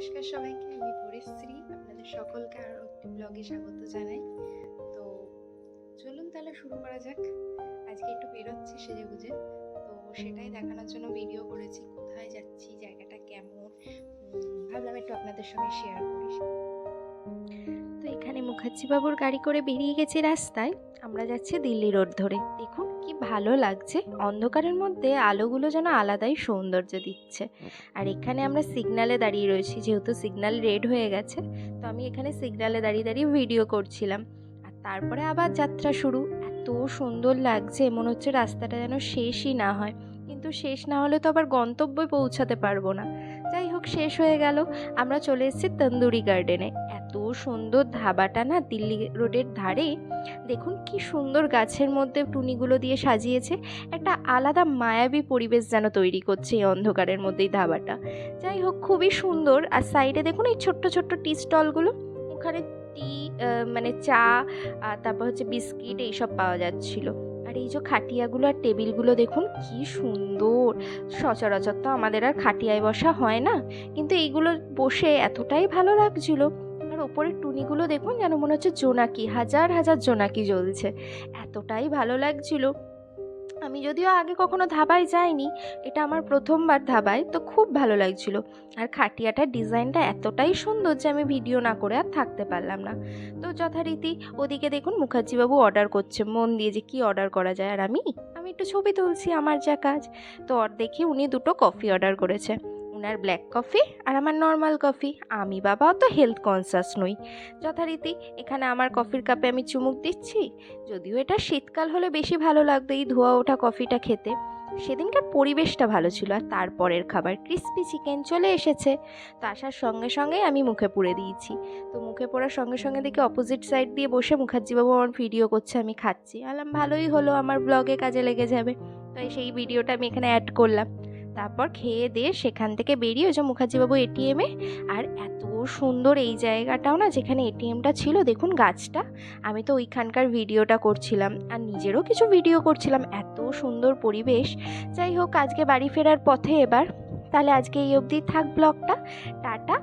নমস্কার সবাইকে, আমি পরিশ্রী আপনাদের সকলকে আরও একটি ব্লগে স্বাগত জানাই। তো চলুন তাহলে শুরু করা যাক। আজকে একটু বেরোচ্ছি সেজে গুজে তো সেটাই দেখানোর জন্য ভিডিও করেছি, কোথায় যাচ্ছি, জায়গাটা কেমন? ভাবলাম একটু আপনাদের সঙ্গে শেয়ার করি। তো এখানে মুখার্জি বাবুর গাড়ি করে বেরিয়ে গেছি রাস্তায়। আমরা যাচ্ছি দিল্লি রোড ধরে। দেখুন কি ভালো লাগছে? অন্ধকারের মধ্যে আলোগুলো যেন আলাদাই সৌন্দর্য দিচ্ছে। আর এখানে আমরা সিগনালে দাঁড়িয়ে রয়েছি, যেহেতু সিগন্যাল রেড হয়ে গেছে, তো আমি এখানে সিগনালে দাঁড়িয়ে দাঁড়িয়ে ভিডিও করছিলাম। আর তারপরে আবার যাত্রা শুরু। এত সুন্দর লাগছে, মনে হচ্ছে রাস্তাটা যেন শেষই না হয়। কিন্তু শেষ না হলে তো আবার গন্তব্যে পৌঁছাতে পারব না। যাই হোক, শেষ হয়ে গেল। আমরা চলে এসেছি তন্দুরি গার্ডেনে এত সুন্দর ধাবাটা না দিল্লি রোডের ধারে। দেখুন কি সুন্দর গাছের মধ্যে টুনিগুলো দিয়ে সাজিয়েছে। একটা আলাদা মায়াবী পরিবেশ যেন তৈরি করছে এই অন্ধকারের মধ্যেই ধাবাটা। যাই হোক, খুবই সুন্দর। আর সাইডে দেখুন এই ছোট্ট ছোট্ট টি স্টলগুলো। ওখানে টি মানে চা আর তারপর হচ্ছে বিস্কিট এইসব পাওয়া যাচ্ছিল। আর এই যে খাটিয়াগুলো আর টেবিলগুলো দেখুন কি সুন্দর। সচরাচর তো আমাদের আর খাটিয়ায় বসা হয় না। কিন্তু এইগুলো বসে এতটাই ভালো লাগছিল। ওপরের টুনিগুলো দেখুন যেন মনে হচ্ছে জোনাকি, হাজার হাজার জোনাকি জ্বলছে। এতটাই ভালো লাগছিল। আমি যদিও আগে কখনো ধাবায় যাইনি, এটা আমার প্রথমবার ধাবায়, তো খুব ভালো লাগছিল। আর খাটিয়াটার ডিজাইনটা এতটাই সুন্দর যে আমি ভিডিও না করে আর থাকতে পারলাম না। তো যথারীতি ওদিকে দেখুন মুখার্জিবাবু অর্ডার করছে, মন দিয়ে যে কী অর্ডার করা যায় আর আমি? আমি একটু ছবি তুলছি আমার যা কাজ। তো দেখি উনি দুটো কফি অর্ডার করেছে। উনার ব্ল্যাক কফি আর আমার নর্মাল কফি আমি বাবা তো হেলথ কনসাস নই। যথারীতি এখানে আমার কফির কাপে আমি চুমুক দিচ্ছি। যদিও এটা শীতকাল হলে বেশি ভালো লাগতো এই ধোয়া ওঠা কফিটা খেতে। সেদিনকার পরিবেশটা ভালো ছিল আর তারপরের খাবার ক্রিস্পি চিকেন চলে এসেছে। তো আসার সঙ্গে সঙ্গেই আমি মুখে পুড়ে দিয়েছি। তো মুখে পড়ার সঙ্গে সঙ্গে দেখি অপোজিট সাইড দিয়ে বসে মুখার্জিবাবু আমার ভিডিও করছে, আমি খাচ্ছি। আলাম ভালোই হলো, আমার ব্লগে কাজে লেগে যাবে। তাই সেই ভিডিওটা আমি এখানে অ্যাড করলাম। তারপর খেয়ে দিয়ে সেখান থেকে বেরিয়ে ওই যে মুখার্জিবাবু এটিএমে আর এত সুন্দর এই জায়গাটাও না যেখানে এটিএমটা ছিল, দেখুন গাছটা, আমি তো ওইখানকার ভিডিওটা করছিলাম, আর নিজেরও কিছু ভিডিও করছিলাম, এত সুন্দর পরিবেশ। যাই হোক, আজকে বাড়ি ফেরার পথে এবার, তাহলে আজকে এই অবধি থাক ব্লগটা, টাটা।